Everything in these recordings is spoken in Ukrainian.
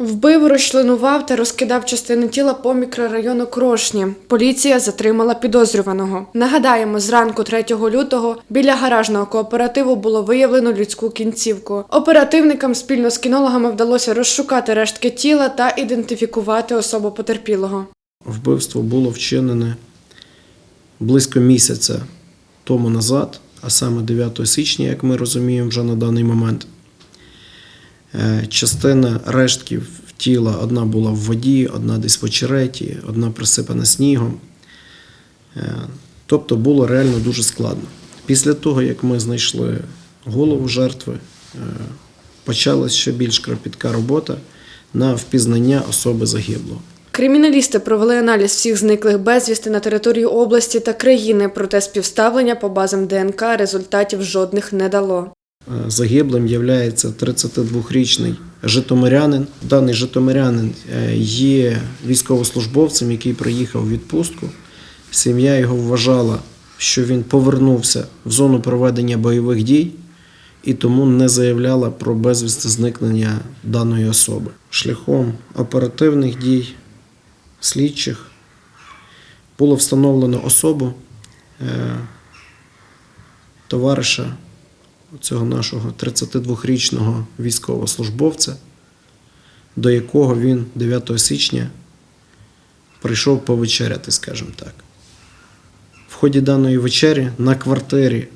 Вбив, розчленував та розкидав частини тіла по мікрорайону Крошні. Поліція затримала підозрюваного. Нагадаємо, зранку 3 лютого біля гаражного кооперативу було виявлено людську кінцівку. Оперативникам спільно з кінологами вдалося розшукати рештки тіла та ідентифікувати особу потерпілого. Вбивство було вчинене близько місяця тому назад, а саме 9 січня, як ми розуміємо вже на даний момент. Е, Частина рештків тіла одна була в воді, одна десь в очереті, одна присипана снігом. Е, Тобто було реально дуже складно. Після того, як ми знайшли голову жертви, е, почалась ще більш кропітка робота на впізнання особи загиблого. Криміналісти провели аналіз всіх зниклих безвісти на території області та країни, проте співставлення по базам ДНК результатів жодних не дало. Е, Загиблим є 32-річний житомирянин. Даний житомирянин е, є військовослужбовцем, який приїхав у відпустку. Сім'я його вважала, що він повернувся в зону проведення бойових дій і тому не заявляла про безвісти зникнення даної особи. Шляхом оперативних дій слідчих було встановлено особу е, товариша цього нашого 32-річного військовослужбовця, до якого він 9 січня прийшов повечеряти, скажімо так. В ході даної вечері на квартирі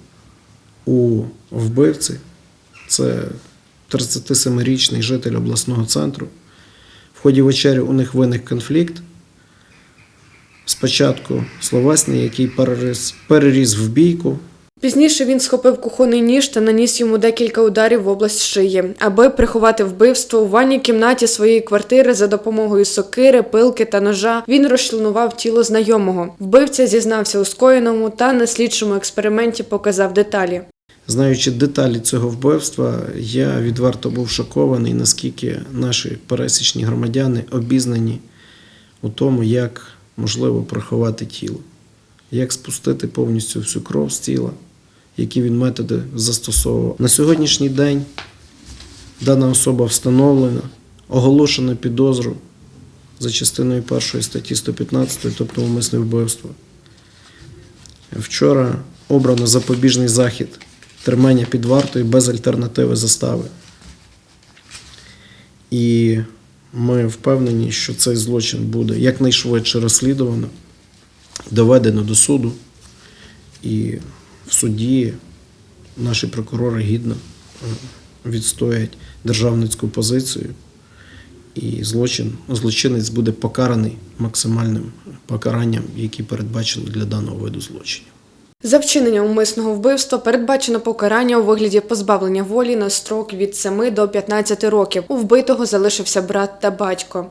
у вбивці, це 37-річний житель обласного центру. В ході вечері у них виник конфлікт. Спочатку словесний, який переріс, переріс в бійку, Пізніше він схопив кухонний ніж та наніс йому декілька ударів в область шиї, аби приховати вбивство у ванній кімнаті своєї квартири за допомогою сокири, пилки та ножа. Він розчленував тіло знайомого. Вбивця зізнався у скоєному та на слідчому експерименті показав деталі. Знаючи деталі цього вбивства, я відверто був шокований, наскільки наші пересічні громадяни обізнані у тому, як можливо приховати тіло, як спустити повністю всю кров з тіла, які він методи застосовував. На сьогоднішній день дана особа встановлена, оголошено підозру за частиною першої статті 115, тобто умисне вбивство. Вчора обрано запобіжний захід тримання під вартою без альтернативи застави. І ми впевнені, що цей злочин буде якнайшвидше розслідувано, доведено до суду, і в суді наші прокурори гідно е, відстоять державницьку позицію, і злочин, злочинець буде покараний максимальним покаранням, яке передбачено для даного виду злочинів. За вчинення умисного вбивства передбачено покарання у вигляді позбавлення волі на строк від 7 до 15 років. У вбитого залишився брат та батько.